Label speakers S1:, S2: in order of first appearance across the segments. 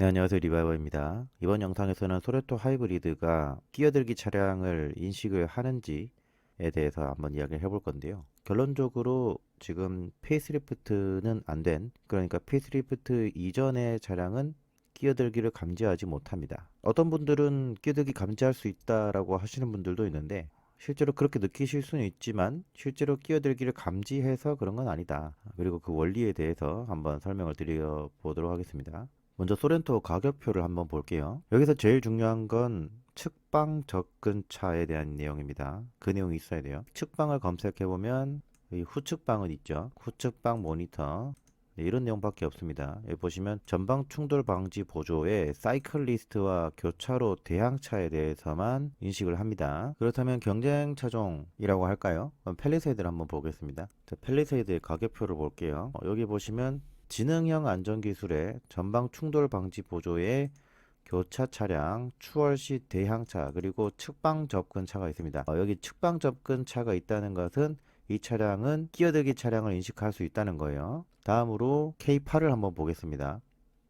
S1: 네, 안녕하세요. 리바이버입니다. 이번 영상에서는 소레토 하이브리드가 끼어들기 차량을 인식을 하는지에 대해서 한번 이야기를 해볼 건데요. 결론적으로 지금 페이스리프트는 안 된, 그러니까 페이스리프트 이전의 차량은 끼어들기를 감지하지 못합니다. 어떤 분들은 끼어들기 감지할 수 있다라고 하시는 분들도 있는데, 실제로 그렇게 느끼실 수는 있지만 실제로 끼어들기를 감지해서 그런 건 아니다. 그리고 그 원리에 대해서 한번 설명을 드려 보도록 하겠습니다. 먼저 소렌토 가격표를 한번 볼게요. 여기서 제일 중요한 건 측방 접근차에 대한 내용입니다. 그 내용이 있어야 돼요. 측방을 검색해 보면 이 후측방은 있죠. 후측방 모니터 네, 이런 내용밖에 없습니다. 여기 보시면 전방 충돌 방지 보조에 사이클리스트와 교차로 대항차에 대해서만 인식을 합니다. 그렇다면 경쟁 차종이라고 할까요? 펠리세이드를 한번 보겠습니다. 자, 펠리세이드의 가격표를 볼게요. 어, 여기 보시면 지능형 안전기술의 전방 충돌 방지 보조에 교차 차량, 추월 시 대항차, 그리고 측방 접근차가 있습니다. 어, 여기 측방 접근차가 있다는 것은 이 차량은 끼어들기 차량을 인식할 수 있다는 거예요. 다음으로 K8을 한번 보겠습니다.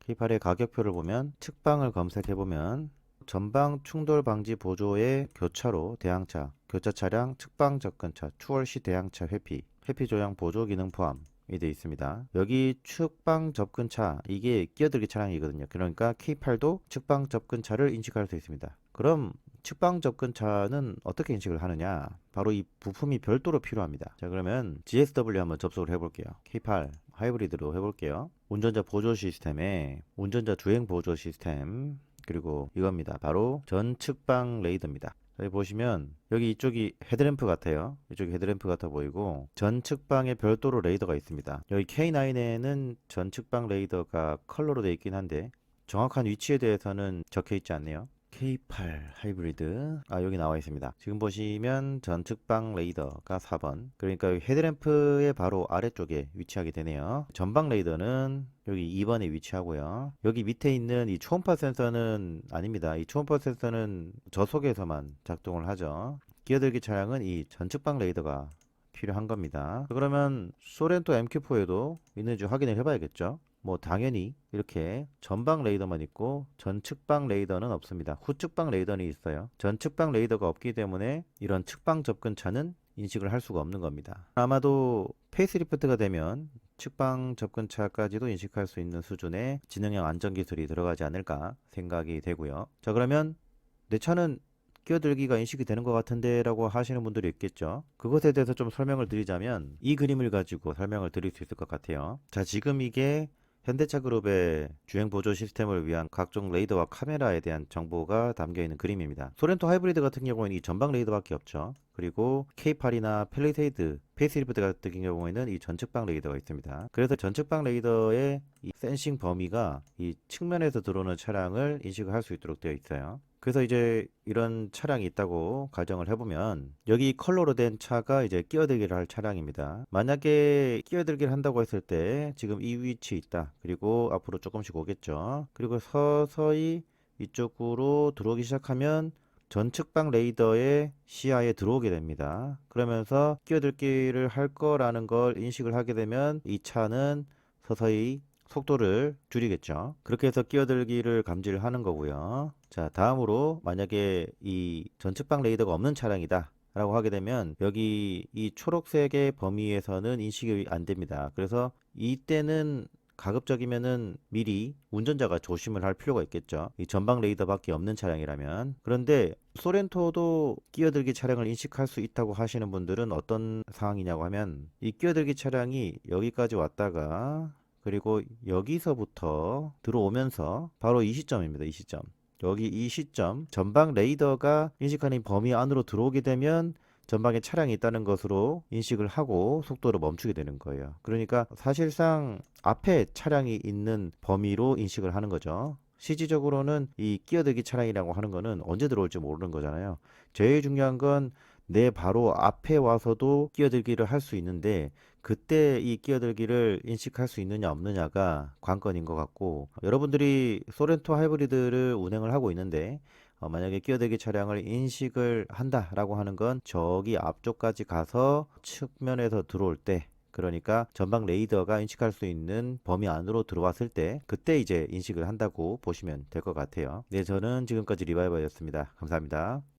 S1: K8의 가격표를 보면 측방을 검색해 보면 전방 충돌 방지 보조의 교차로 대항차, 교차 차량, 측방 접근차, 추월 시 대항차 회피, 회피 조향 보조 기능 포함. 이 되어 있습니다. 여기 측방 접근차 이게 끼어들기 차량이거든요. 그러니까 K8도 측방 접근차를 인식할 수 있습니다. 그럼 측방 접근차는 어떻게 인식을 하느냐? 바로 이 부품이 별도로 필요합니다. 자, 그러면 GSW 한번 접속을 해볼게요. K8 하이브리드로 해볼게요. 운전자 보조 시스템에 운전자 주행 보조 시스템 그리고 이겁니다. 바로 전 측방 레이더입니다. 여기 보시면 여기 이쪽이 헤드램프 같아요. 이쪽이 헤드램프 같아 보이고 전 측방에 별도로 레이더가 있습니다. 여기 K9에는 전 측방 레이더가 컬러로 되어 있긴 한데 정확한 위치에 대해서는 적혀 있지 않네요. K8 하이브리드. 아 여기 나와 있습니다. 지금 보시면 전측방 레이더가 4번. 그러니까 헤드램프의 바로 아래쪽에 위치하게 되네요. 전방 레이더는 여기 2번에 위치하고요. 여기 밑에 있는 이 초음파 센서는 아닙니다. 이 초음파 센서는 저속에서만 작동을 하죠. 끼어들기 차량은 이 전측방 레이더가 필요한 겁니다. 그러면 소렌토 MQ4에도 있는지 확인을 해봐야겠죠 뭐 당연히 이렇게 전방 레이더만 있고 전측방 레이더는 없습니다. 후측방 레이더는 있어요. 전측방 레이더가 없기 때문에 이런 측방 접근차는 인식을 할 수가 없는 겁니다. 아마도 페이스리프트가 되면 측방 접근차까지도 인식할 수 있는 수준의 지능형 안전 기술이 들어가지 않을까 생각이 되고요. 자 그러면 내 차는 끼어들기가 인식이 되는 것 같은데 라고 하시는 분들이 있겠죠 그것에 대해서 좀 설명을 드리자면 이 그림을 가지고 설명을 드릴 수 있을 것 같아요 자 지금 이게 현대차 그룹의 주행 보조 시스템을 위한 각종 레이더와 카메라에 대한 정보가 담겨 있는 그림입니다. 소렌토 하이브리드 같은 경우에는 이 전방 레이더밖에 없죠. 그리고 K8이나 펠리세이드, 페이스리프트 같은 경우에는 이 전측방 레이더가 있습니다. 그래서 전측방 레이더의 이 센싱 범위가 이 측면에서 들어오는 차량을 인식을 할 수 있도록 되어 있어요. 그래서 이제 이런 차량이 있다고 가정을 해보면 여기 컬러로 된 차가 이제 끼어들기를 할 차량입니다. 만약에 끼어들기를 한다고 했을 때 지금 이 위치에 있다. 그리고 앞으로 조금씩 오겠죠. 그리고 서서히 이쪽으로 들어오기 시작하면 전측방 레이더의 시야에 들어오게 됩니다. 그러면서 끼어들기를 할 거라는 걸 인식을 하게 되면 이 차는 서서히 속도를 줄이겠죠. 그렇게 해서 끼어들기를 감지를 하는 거고요. 자, 다음으로 만약에 이 전측방 레이더가 없는 차량이다. 라고 하게 되면 여기 이 초록색의 범위에서는 인식이 안 됩니다. 그래서 이때는 가급적이면은 미리 운전자가 조심을 할 필요가 있겠죠. 이 전방 레이더밖에 없는 차량이라면. 그런데 소렌토도 끼어들기 차량을 인식할 수 있다고 하시는 분들은 어떤 상황이냐고 하면 이 끼어들기 차량이 여기까지 왔다가 그리고 여기서부터 들어오면서 바로 이 시점입니다. 이 시점. 여기 이 시점 전방 레이더가 인식하는 범위 안으로 들어오게 되면 전방에 차량이 있다는 것으로 인식을 하고 속도를 멈추게 되는 거예요. 그러니까 사실상 앞에 차량이 있는 범위로 인식을 하는 거죠. 실질적으로는 이 끼어들기 차량이라고 하는 거는 언제 들어올지 모르는 거잖아요. 제일 중요한 건 내 바로 앞에 와서도 끼어들기를 할 수 있는데 그때 이 끼어들기를 인식할 수 있느냐 없느냐가 관건인 것 같고 여러분들이 소렌토 하이브리드를 운행을 하고 있는데 어, 만약에 끼어들기 차량을 인식을 한다라고 하는 건 저기 앞쪽까지 가서 측면에서 들어올 때 그러니까 전방 레이더가 인식할 수 있는 범위 안으로 들어왔을 때 그때 이제 인식을 한다고 보시면 될 것 같아요. 네, 저는 지금까지 리바이버였습니다. 감사합니다.